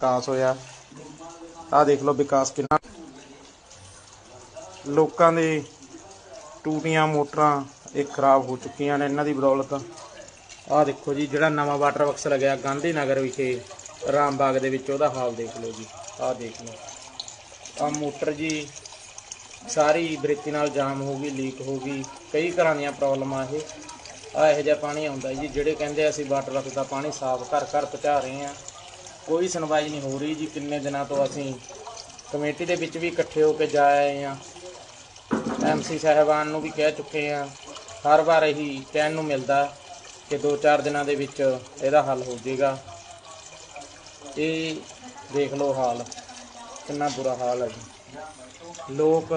ਵਿਕਾਸ ਹੋਇਆ। ਆਹ ਦੇਖ ਲਓ ਵਿਕਾਸ ਕਿੰਨਾ। ਲੋਕਾਂ ਦੇ ਟੂਟੀਆਂ, ਮੋਟਰਾਂ ਇਹ ਖਰਾਬ ਹੋ ਚੁੱਕੀਆਂ ਨੇ ਇਹਨਾਂ ਦੀ ਬਦੌਲਤ। ਆਹ ਦੇਖੋ ਜੀ, ਜਿਹੜਾ ਨਵਾਂ ਵਾਟਰ ਬਾਕਸ ਲੱਗਿਆ ਗਾਂਧੀ ਨਗਰ ਵਿਖੇ, ਰਾਮਬਾਗ ਦੇ ਵਿੱਚ, ਉਹਦਾ ਹਾਲ ਦੇਖ ਲਓ ਜੀ। ਆਹ ਦੇਖ ਲਓ। ਆਹ ਮੋਟਰ ਜੀ ਸਾਰੀ ਬ੍ਰੇਤੀ ਨਾਲ ਜਾਮ ਹੋ ਗਈ, ਲੀਕ ਹੋ ਗਈ। ਕਈ ਤਰ੍ਹਾਂ ਦੀਆਂ ਪ੍ਰੋਬਲਮਾਂ ਇਹ। ਆ ਇਹੋ ਜਿਹਾ ਪਾਣੀ ਆਉਂਦਾ ਜੀ, ਜਿਹੜੇ ਕਹਿੰਦੇ ਅਸੀਂ ਵਾਟਰ ਬਾਕਸ ਦਾ ਪਾਣੀ ਸਾਫ਼ ਘਰ ਘਰ ਪਹੁੰਚਾ ਰਹੇ ਹਾਂ। ਕੋਈ ਸੁਣਵਾਈ ਨਹੀਂ ਹੋ ਰਹੀ ਜੀ, ਕਿੰਨੇ ਦਿਨਾਂ ਤੋਂ ਅਸੀਂ ਕਮੇਟੀ ਦੇ ਵਿੱਚ ਵੀ ਇਕੱਠੇ ਹੋ ਕੇ ਜਾ ਆਏ ਹਾਂ। ਐਮਸੀ ਸਾਹਿਬਾਨ ਨੂੰ ਵੀ ਕਹਿ ਚੁੱਕੇ ਹਾਂ, ਹਰ ਵਾਰ ਇਹੀ ਕਹਿਣ ਨੂੰ ਮਿਲਦਾ ਕਿ 2-4 ਦਿਨਾਂ ਦੇ ਵਿੱਚ ਇਹਦਾ ਹੱਲ ਹੋ ਜਾਏਗਾ। ਇਹ ਦੇਖ ਲਓ ਹਾਲ, ਕਿੰਨਾ ਬੁਰਾ ਹਾਲ ਹੈ ਜੀ। ਲੋਕ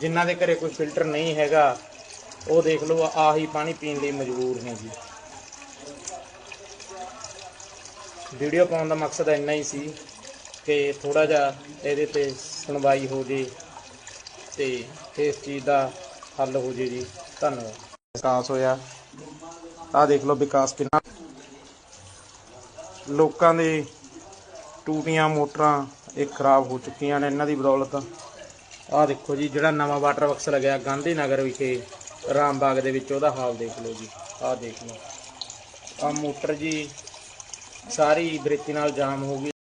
ਜਿਨ੍ਹਾਂ ਦੇ ਘਰੇ ਕੋਈ ਫਿਲਟਰ ਨਹੀਂ ਹੈਗਾ, ਉਹ ਦੇਖ ਲਓ ਆਹੀ ਪਾਣੀ ਪੀਣ ਲਈ ਮਜਬੂਰ ਨੇ ਜੀ। ਵੀਡੀਓ ਪਾਉਣ ਦਾ ਮਕਸਦ ਇੰਨਾ ਹੀ ਸੀ ਕਿ ਥੋੜਾ ਜਿਹਾ ਇਹਦੇ ਤੇ ਸੁਣਵਾਈ ਹੋ ਜੇ ਤੇ ਇਸ ਚੀਜ਼ ਦਾ ਹੱਲ ਹੋ ਜੇ ਜੀ। ਧੰਨਵਾਦ। ਵਿਕਾਸ ਹੋਇਆ। ਆਹ ਦੇਖ ਲਓ ਵਿਕਾਸ ਕਿੰਨਾ। ਲੋਕਾਂ ਦੇ ਟੂਟੀਆਂ, ਮੋਟਰਾਂ ਇਹ ਖਰਾਬ ਹੋ ਚੁੱਕੀਆਂ ਨੇ ਇਹਨਾਂ ਦੀ ਬਦੌਲਤ। ਆਹ ਦੇਖੋ ਜੀ, ਜਿਹੜਾ ਨਵਾਂ ਵਾਟਰ ਬਕਸ ਲੱਗਿਆ ਗਾਂਧੀ ਨਗਰ ਵਿਖੇ, ਰਾਮਬਾਗ ਦੇ ਵਿੱਚ, ਉਹਦਾ ਹਾਲ ਦੇਖ ਲਓ ਜੀ। ਆਹ ਦੇਖ ਲਓ। ਆਹ ਮੋਟਰ ਜੀ ਸਾਰੀ ਬ੍ਰੇਤੀ ਨਾਲ ਜਾਮ ਹੋ ਗਈ।